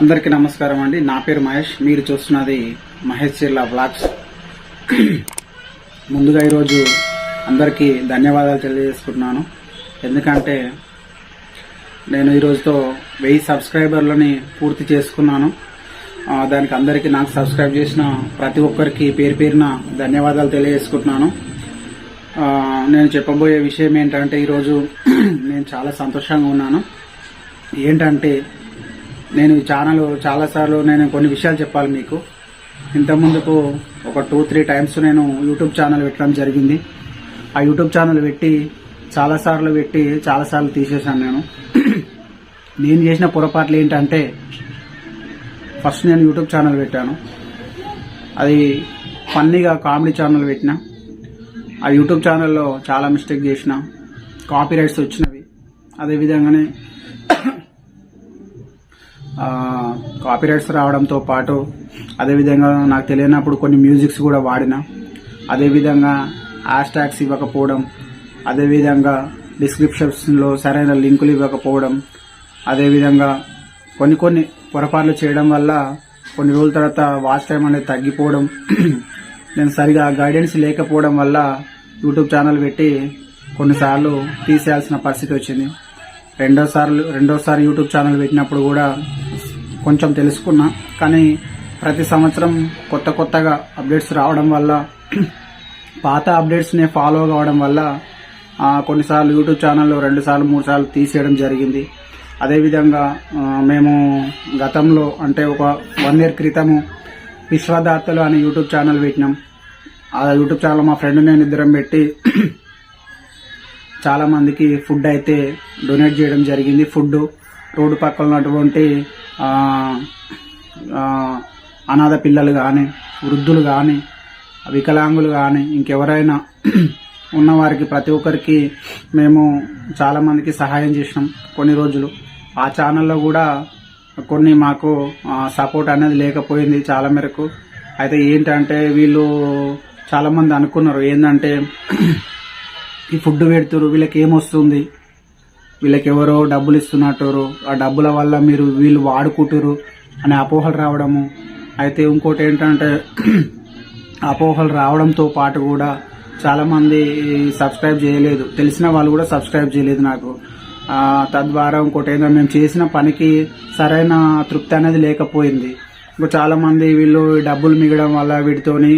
అందరికీ నమస్కారం అండి. నా పేరు మహేష్. మీరు చూస్తున్నది మహేష్ చిర్లా బ్లాగ్స్ ముందుగా ఈరోజు అందరికీ ధన్యవాదాలు తెలియజేసుకుంటున్నాను. ఎందుకంటే నేను ఈరోజుతో వెయ్యి సబ్స్క్రైబర్లని పూర్తి చేసుకున్నాను. దానికి అందరికీ నాకు సబ్స్క్రైబ్ చేసిన ప్రతి ఒక్కరికి పేరు పేరున ధన్యవాదాలు తెలియజేసుకుంటున్నాను. నేను చెప్పబోయే విషయం ఏంటంటే ఈరోజు నేను చాలా సంతోషంగా ఉన్నాను. ఏంటంటే నేను ఈ ఛానల్ చాలాసార్లు నేను కొన్ని విషయాలు చెప్పాలి మీకు. ఇంతకుముందుకు ఒక టూ త్రీ టైమ్స్ నేను యూట్యూబ్ ఛానల్ పెట్టడం జరిగింది. ఆ యూట్యూబ్ ఛానల్ పెట్టి చాలాసార్లు పెట్టి చాలాసార్లు తీసేశాను నేను. నేను చేసిన పొరపాట్లు ఏంటంటే ఫస్ట్ నేను యూట్యూబ్ ఛానల్ పెట్టాను. అది ఫన్నీగా కామెడీ ఛానల్ పెట్టిన. ఆ యూట్యూబ్ ఛానల్లో చాలా మిస్టేక్ చేసిన. కాపీ రైట్స్ వచ్చినవి. అదేవిధంగానే కాపీరైట్స్ రావడంతో పాటు అదేవిధంగా నాకు తెలియనప్పుడు కొన్ని మ్యూజిక్స్ కూడా వాడిన. అదేవిధంగా హ్యాష్ ట్యాగ్స్ ఇవ్వకపోవడం అదేవిధంగా డిస్క్రిప్షన్స్లో సరైన లింకులు ఇవ్వకపోవడం అదేవిధంగా కొన్ని కొన్ని పొరపాట్లు చేయడం వల్ల కొన్ని రోజుల తర్వాత వాచ్ టైం అనేది తగ్గిపోవడం నేను సరిగా గైడెన్స్ లేకపోవడం వల్ల యూట్యూబ్ ఛానల్ పెట్టి కొన్నిసార్లు తీసేయాల్సిన పరిస్థితి వచ్చింది. రెండోసార్లు రెండోసారి యూట్యూబ్ ఛానల్ పెట్టినప్పుడు కూడా కొంచెం తెలుసుకున్నా కానీ ప్రతి సంవత్సరం కొత్త కొత్తగా అప్డేట్స్ రావడం వల్ల పాత అప్డేట్స్ని ఫాలో కావడం వల్ల కొన్నిసార్లు యూట్యూబ్ ఛానల్లో రెండు సార్లు మూడు సార్లు తీసేయడం జరిగింది. అదేవిధంగా మేము గతంలో అంటే ఒక వన్ ఇయర్ క్రితము విశ్వదాతలు అనే యూట్యూబ్ ఛానల్ పెట్టినాం. ఆ యూట్యూబ్ ఛానల్ మా ఫ్రెండ్ నేను ఇద్దరం పెట్టి చాలామందికి ఫుడ్ అయితే డొనేట్ చేయడం జరిగింది. ఫుడ్ రోడ్డు పక్కన ఉన్నటువంటి అనాథ పిల్లలు కానీ వృద్ధులు కానీ వికలాంగులు కానీ ఇంకెవరైనా ఉన్నవారికి ప్రతి ఒక్కరికి మేము చాలామందికి సహాయం చేసినాం కొన్ని రోజులు. ఆ ఛానల్లో కూడా కొన్ని మాకు సపోర్ట్ అనేది లేకపోయింది చాలా మేరకు. అయితే ఏంటంటే వీళ్ళు చాలామంది అనుకున్నారు ఏంటంటే ఈ ఫుడ్ పెడుతురు వీళ్ళకి ఏమొస్తుంది వీళ్ళకి ఎవరో డబ్బులు ఇస్తున్నట్టు ఆ డబ్బుల వల్ల మీరు వీళ్ళు వాడుకుంటారు అనే అపోహలు రావడము. అయితే ఇంకోటి ఏంటంటే అపోహలు రావడంతో పాటు కూడా చాలామంది సబ్స్క్రైబ్ చేయలేదు. తెలిసిన వాళ్ళు కూడా సబ్స్క్రైబ్ చేయలేదు నాకు. తద్వారా ఇంకోటి ఏంటంటే మేము చేసిన పనికి సరైన తృప్తి అనేది లేకపోయింది. ఇంకా చాలామంది వీళ్ళు డబ్బులు మిగడం వల్ల వీటితోని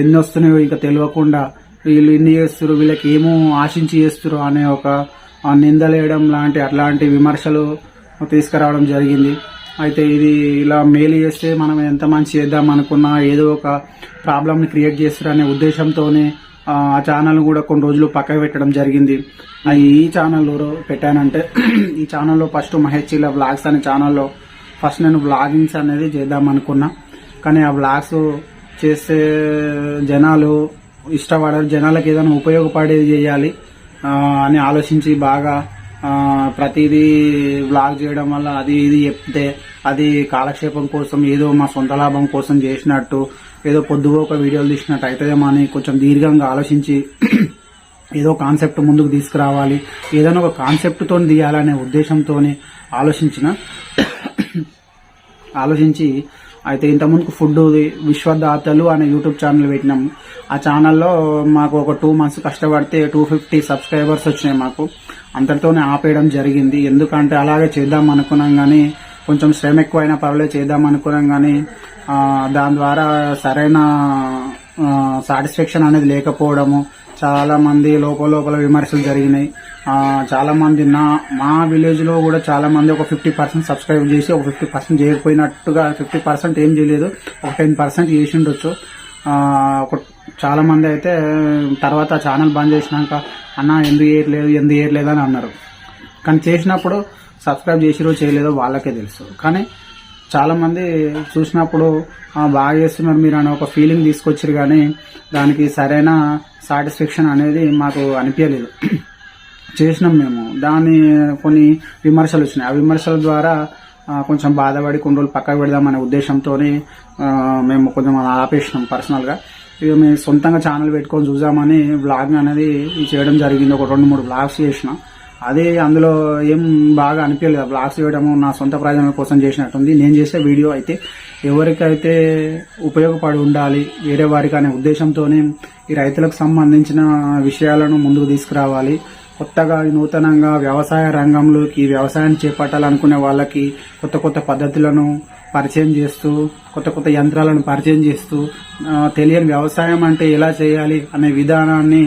ఎన్ని వస్తున్నాయో ఇంకా తెలియకుండా వీళ్ళు ఇన్ని చేస్తారు వీళ్ళకి ఏమో ఆశించి చేస్తారు అనే ఒక నిందలేయడం లాంటి అట్లాంటి విమర్శలు తీసుకురావడం జరిగింది. అయితే ఇది ఇలా మేలు చేస్తే మనం ఎంత మంచి చేద్దాం అనుకున్నా ఏదో ఒక ప్రాబ్లమ్ని క్రియేట్ చేస్తారనే ఉద్దేశంతోనే ఆ ఛానల్ కూడా కొన్ని రోజులు పక్కకు పెట్టడం జరిగింది. ఈ ఛానల్లో పెట్టానంటే ఈ ఛానల్లో ఫస్ట్ మహేష్ ఇలా వ్లాగ్స్ అనే ఛానల్లో ఫస్ట్ నేను వ్లాగింగ్స్ అనేది చేద్దాం అనుకున్నా. కానీ ఆ వ్లాగ్స్ చేసే జనాలు ఇష్టపడరు. జనాలకు ఏదైనా ఉపయోగపడేది చేయాలి. అని ఆలోచించి బాగా ప్రతిదీ వ్లాగ్ చేయడం వల్ల అది ఇది చెప్తే అది కాలక్షేపం కోసం ఏదో మా సొంత లాభం కోసం చేసినట్టు ఏదో పొద్దుగో ఒక వీడియోలు తీసినట్టు అవుతుందేమో అని కొంచెం దీర్ఘంగా ఆలోచించి ఏదో కాన్సెప్ట్ ముందుకు తీసుకురావాలి ఏదైనా ఒక కాన్సెప్ట్తో తీయాలనే ఉద్దేశంతోనే ఆలోచించిన ఆలోచించి అయితే ఇంతకుముందుకు ఫుడ్ విశ్వదాతలు అనే యూట్యూబ్ ఛానల్ పెట్టినాము ఆ ఛానల్లో మాకు ఒక టూ మంత్స్ కష్టపడితే టూ ఫిఫ్టీ సబ్స్క్రైబర్స్ వచ్చినాయి మాకు. అంతటితోనే ఆపేయడం జరిగింది. ఎందుకంటే అలాగే చేద్దాం అనుకున్నాం కానీ కొంచెం శ్రమ ఎక్కువైనా పర్వాలేదు చేద్దాం అనుకున్నాం కానీ దాని ద్వారా సరైన సాటిస్ఫాక్షన్ అనేది లేకపోవడము చాలా మంది లోపల లోపల విమర్శలు జరిగినాయి. చాలామంది నా మా విలేజ్లో కూడా చాలామంది ఒక ఫిఫ్టీ పర్సెంట్ సబ్స్క్రైబ్ చేసి ఒక ఫిఫ్టీ పర్సెంట్ చేయకపోయినట్టుగా ఫిఫ్టీ పర్సెంట్ ఏం చేయలేదు. ఒక టెన్ పర్సెంట్ చేసి ఉండొచ్చు. ఒక చాలామంది అయితే తర్వాత ఛానల్ బంద్ చేసినాక అన్న ఎందుకు చేయట్లేదు ఎందుకు చేయట్లేదు అని అన్నారు. కానీ చేసినప్పుడు సబ్స్క్రైబ్ చేసిరో చేయలేదో వాళ్ళకే తెలుసు. కానీ చాలామంది చూసినప్పుడు బాగా చేస్తున్నారు మీరు అని ఒక ఫీలింగ్ తీసుకొచ్చారు కానీ దానికి సరైన సాటిస్ఫాక్షన్ అనేది మాకు అనిపించలేదు చేసినాం మేము. దాన్ని కొన్ని విమర్శలు వచ్చినాయి. ఆ విమర్శల ద్వారా కొంచెం బాధపడి కొన్ని రోజులు పక్కకు పెడదామనే ఉద్దేశంతోనే మేము కొంచెం ఆపేసినాం పర్సనల్గా ఇక మేము సొంతంగా ఛానల్ పెట్టుకొని చూద్దామని వ్లాగ్ అనేది చేయడం జరిగింది. ఒక రెండు మూడు బ్లాగ్స్ చేసిన. అది అందులో ఏం బాగా అనిపించలేదు. బ్లాగ్స్ చేయడము నా సొంత ప్రయోజనం కోసం చేసినట్టుంది. నేను చేసే వీడియో అయితే ఎవరికైతే ఉపయోగపడి ఉండాలి వేరే వారికి అనే ఉద్దేశంతోనే ఈ రైతులకు సంబంధించిన విషయాలను ముందుకు తీసుకురావాలి. కొత్తగా నూతనంగా వ్యవసాయ రంగంలోకి వ్యవసాయం చేపట్టాలనుకునే వాళ్ళకి కొత్త కొత్త పద్ధతులను పరిచయం చేస్తూ కొత్త కొత్త యంత్రాలను పరిచయం చేస్తూ తెలియని వ్యవసాయం అంటే ఎలా చేయాలి అనే విధానాన్ని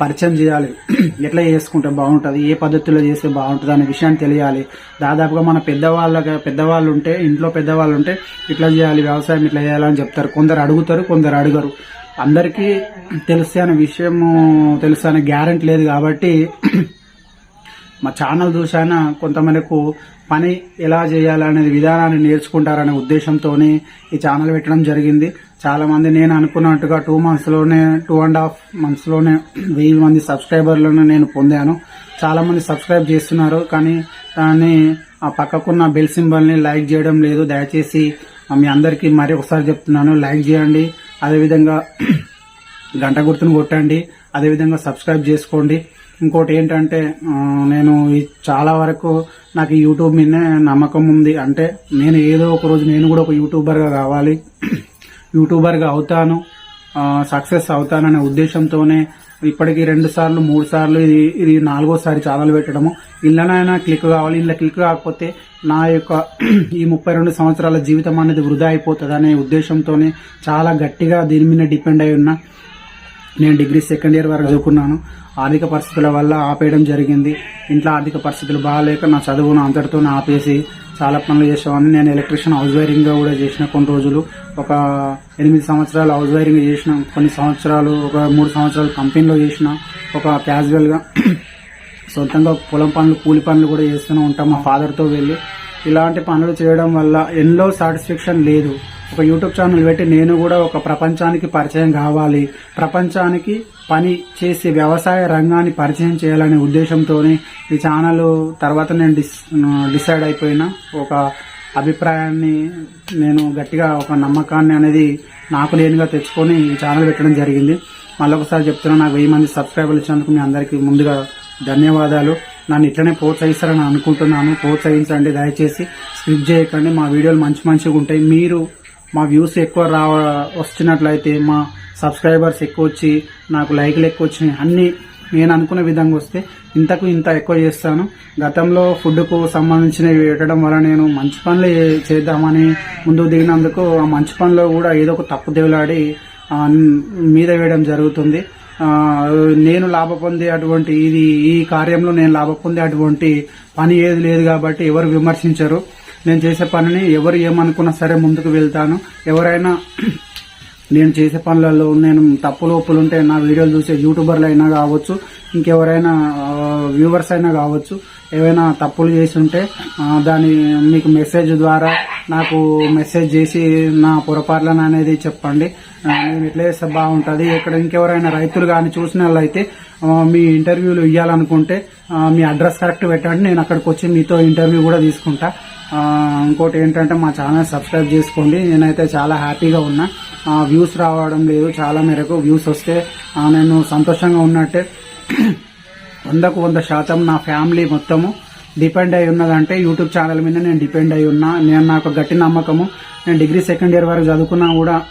పరిచయం చేయాలి. ఎట్లా చేసుకుంటే బాగుంటుంది ఏ పద్ధతిలో చేస్తే బాగుంటుంది అనే విషయాన్ని తెలియాలి. దాదాపుగా మన పెద్దవాళ్ళ పెద్దవాళ్ళు ఉంటే ఇంట్లో పెద్దవాళ్ళు ఉంటే ఇట్లా చేయాలి వ్యవసాయం ఇట్లా చేయాలని చెప్తారు. కొందరు అడుగుతారు కొందరు అడగరు. అందరికీ తెలిసే అనే విషయము తెలుసు అనే గ్యారెంటీ లేదు కాబట్టి మా ఛానల్ చూసాన కొంతమందికు పని ఎలా చేయాలనేది విధానాన్ని నేర్చుకుంటారనే ఉద్దేశంతోనే ఈ ఛానల్ పెట్టడం జరిగింది. చాలా మంది నేను అనుకున్నట్టుగా టూ మంత్స్లోనే టూ అండ్ హాఫ్ మంత్స్లోనే వెయ్యి మంది సబ్స్క్రైబర్లను నేను పొందాను. చాలామంది సబ్స్క్రైబ్ చేస్తున్నారు కానీ దాన్ని ఆ పక్కకున్న బెల్ సింబల్ని లైక్ చేయడం లేదు. దయచేసి మీ అందరికీ మరి ఒకసారి చెప్తున్నాను లైక్ చేయండి. అదేవిధంగా గంట గుర్తును కొట్టండి అదేవిధంగా సబ్స్క్రైబ్ చేసుకోండి. ఇంకోటి ఏంటంటే నేను చాలా వరకు నాకు యూట్యూబ్ మీదనే నమ్మకం ఉంది. అంటే నేను ఏదో ఒక రోజు నేను కూడా ఒక యూట్యూబర్గా కావాలి. యూట్యూబర్గా అవుతాను సక్సెస్ అవుతాననే ఉద్దేశంతోనే ఇప్పటికి రెండు సార్లు మూడు సార్లు ఇది ఇది నాలుగోసారి ఛానల్ పెట్టడము. ఇళ్ళనైనా క్లిక్ కావాలి ఇలా క్లిక్ కాకపోతే నా యొక్క ఈ ముప్పై రెండు సంవత్సరాల జీవితం అనేది వృధా అయిపోతుంది అనే ఉద్దేశంతోనే చాలా గట్టిగా దీని మీద డిపెండ్ అయి ఉన్నా నేను డిగ్రీ సెకండ్ ఇయర్ వరకు చదువుకున్నాను. ఆర్థిక పరిస్థితుల వల్ల ఆపేయడం జరిగింది. ఇంట్లో ఆర్థిక పరిస్థితులు బాగాలేక నా చదువును అంతటితో ఆపేసి చాలా పనులు చేసేవాడిని. నేను ఎలక్ట్రీషియన్ హౌస్ వైరింగ్గా కూడా చేసిన కొన్ని రోజులు. ఒక ఎనిమిది సంవత్సరాలు హౌస్ వైరింగ్ చేసిన కొన్ని సంవత్సరాలు ఒక మూడు సంవత్సరాలు కంపెనీలో చేసిన ఒక క్యాజువల్గా సొంతంగా పొలం పనులు కూలి పనులు కూడా చేస్తూనే ఉంటాం మా ఫాదర్తో వెళ్ళి. ఇలాంటి పనులు చేయడం వల్ల ఎన్నో సాటిస్ఫాక్షన్ లేదు. ఒక యూట్యూబ్ ఛానల్ పెట్టి నేను కూడా ఒక ప్రపంచానికి పరిచయం కావాలి. ప్రపంచానికి పని చేసే వ్యవసాయ రంగాన్ని పరిచయం చేయాలనే ఉద్దేశంతోనే ఈ ఛానల్ తర్వాత నేను డిస్ డిసైడ్ అయిపోయిన. ఒక అభిప్రాయాన్ని నేను గట్టిగా ఒక నమ్మకాన్ని అనేది నాకు లేనిగా తెచ్చుకొని ఈ ఛానల్ పెట్టడం జరిగింది. మళ్ళీ ఒకసారి చెప్తున్నా నాకు వెయ్యి మంది సబ్స్క్రైబర్లు ఇచ్చినందుకు మీ అందరికీ ముందుగా ధన్యవాదాలు. నన్ను ఇట్లనే ప్రోత్సహిస్తారని అనుకుంటున్నాను. ప్రోత్సహించండి దయచేసి స్క్రిప్ట్ చేయకండి. మా వీడియోలు మంచి మంచిగా ఉంటాయి. మీరు మా వ్యూస్ ఎక్కువ రా వస్తున్నట్లయితే మా సబ్స్క్రైబర్స్ ఎక్కువ వచ్చి నాకు లైక్లు ఎక్కువ వచ్చినాయి అన్నీ నేను అనుకున్న విధంగా వస్తే ఇంతకు ఇంత ఎక్కువ చేస్తాను. గతంలో ఫుడ్కు సంబంధించినవి పెట్టడం వల్ల నేను మంచి పనులు చేద్దామని ముందు దిగినందుకు ఆ మంచి పనిలో కూడా ఏదో ఒక తప్పు దేవులాడి మీద వేయడం జరుగుతుంది. నేను లాభ పొందే అటువంటి ఇది ఈ కార్యంలో నేను లాభ పొందే అటువంటి పని ఏది లేదు కాబట్టి ఎవరు విమర్శించరు. నేను చేసే పనిని ఎవరు ఏమనుకున్నా సరే ముందుకు వెళ్తాను. ఎవరైనా నేను చేసే పనులలో నేను తప్పులు ఒప్పులు ఉంటే నా వీడియోలు చూసే యూట్యూబర్లు అయినా కావచ్చు ఇంకెవరైనా వ్యూవర్స్ అయినా కావచ్చు ఏవైనా తప్పులు చేసి ఉంటే దాని మీకు మెసేజ్ ద్వారా నాకు మెసేజ్ చేసి నా పొరపాట్లను అనేది చెప్పండి. నేను ఎట్లా చేస్తే బాగుంటుంది. ఇక్కడ ఇంకెవరైనా రైతులు కానీ చూసిన వాళ్ళైతే మీ ఇంటర్వ్యూలు ఇవ్వాలనుకుంటే మీ అడ్రస్ కరెక్ట్ పెట్టండి. నేను అక్కడికి వచ్చి మీతో ఇంటర్వ్యూ కూడా తీసుకుంటా. ఇంకోటి ఏంటంటే మా ఛానల్ సబ్స్క్రైబ్ చేసుకోండి. నేనైతే చాలా హ్యాపీగా ఉన్నా. ఆ, వ్యూస్ రావడం లేదు చాలా మేరకు. వ్యూస్ వస్తే నేను సంతోషంగా ఉన్నట్టే. వందకు వంద శాతం నా ఫ్యామిలీ మొత్తము డిపెండ్ అయి ఉన్నదంటే యూట్యూబ్ ఛానల్ మీద నేను డిపెండ్ అయి ఉన్నా. నేను నాకు గట్టి నమ్మకము. నేను డిగ్రీ సెకండ్ ఇయర్ వరకు చదువుకున్నా కూడా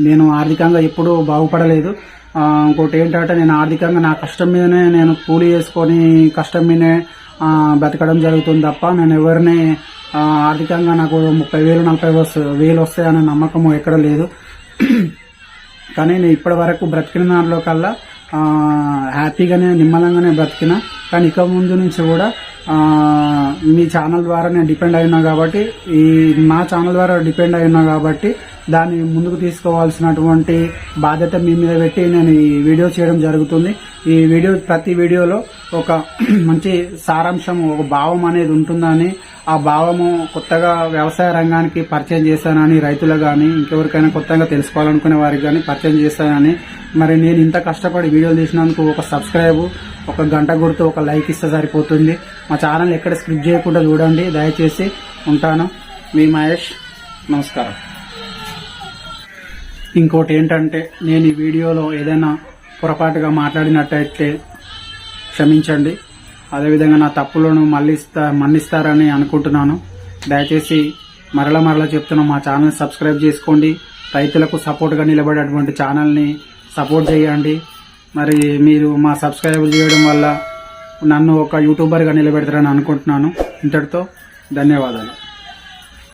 నేను ఆర్థికంగా ఎప్పుడూ బాగుపడలేదు. ఇంకోటి ఏంటంటే నేను ఆర్థికంగా నా కష్టం మీదనే నేను కూలి చేసుకొని కష్టం మీదనే బతకడం జరుగుతుంది తప్ప నేను ఎవరిని ఆర్థికంగా నాకు ముప్పై వేలు నలభై వేలు వస్తాయనే నమ్మకం ఎక్కడ లేదు. కానీ నేను ఇప్పటి వరకు బ్రతికిన దాంట్లో కల్లా హ్యాపీగానే నిమ్మలంగానే బ్రతికిన. కానీ ఇక ముందు నుంచి కూడా మీ ఛానల్ ద్వారా నేను డిపెండ్ అయినా కాబట్టి ఈ నా ఛానల్ ద్వారా డిపెండ్ అయినా కాబట్టి దాన్ని ముందుకు తీసుకోవాల్సినటువంటి బాధ్యత మీ మీద పెట్టి నేను ఈ వీడియో చేయడం జరుగుతుంది. ఈ వీడియో ప్రతి వీడియోలో ఒక మంచి సారాంశం ఒక భావం అనేది ఉంటుందని ఆ భావము కొత్తగా వ్యవసాయ రంగానికి పరిచయం చేస్తానని రైతులకు కానీ ఇంకెవరికైనా కొత్తగా తెలుసుకోవాలనుకునే వారికి కానీ పరిచయం చేస్తానని మరి నేను ఇంత కష్టపడి వీడియోలు తీసినందుకు ఒక సబ్స్క్రైబ్ ఒక గంట గుర్తు ఒక లైక్ ఇస్తే సరిపోతుంది. మా ఛానల్ ఎక్కడ స్క్రిప్ట్ చేయకుండా చూడండి. దయచేసి ఉంటాను. మీ మహేష్ నమస్కారం. ఇంకోటి ఏంటంటే నేను ఈ వీడియోలో ఏదైనా పొరపాటుగా మాట్లాడినట్టయితే క్షమించండి. అదేవిధంగా నా తప్పులను మళ్ళిస్తా మన్నిస్తారని అనుకుంటున్నాను. దయచేసి మరల మరల చెప్తున్నా మా ఛానల్ సబ్స్క్రైబ్ చేసుకోండి. రైతులకు సపోర్ట్గా నిలబడేటువంటి ఛానల్ని సపోర్ట్ చేయండి. మరి మీరు మా సబ్స్క్రైబ్ చేయడం వల్ల నన్ను ఒక యూట్యూబర్గా నిలబెడతారని అనుకుంటున్నాను. ఇంతటితో ధన్యవాదాలు.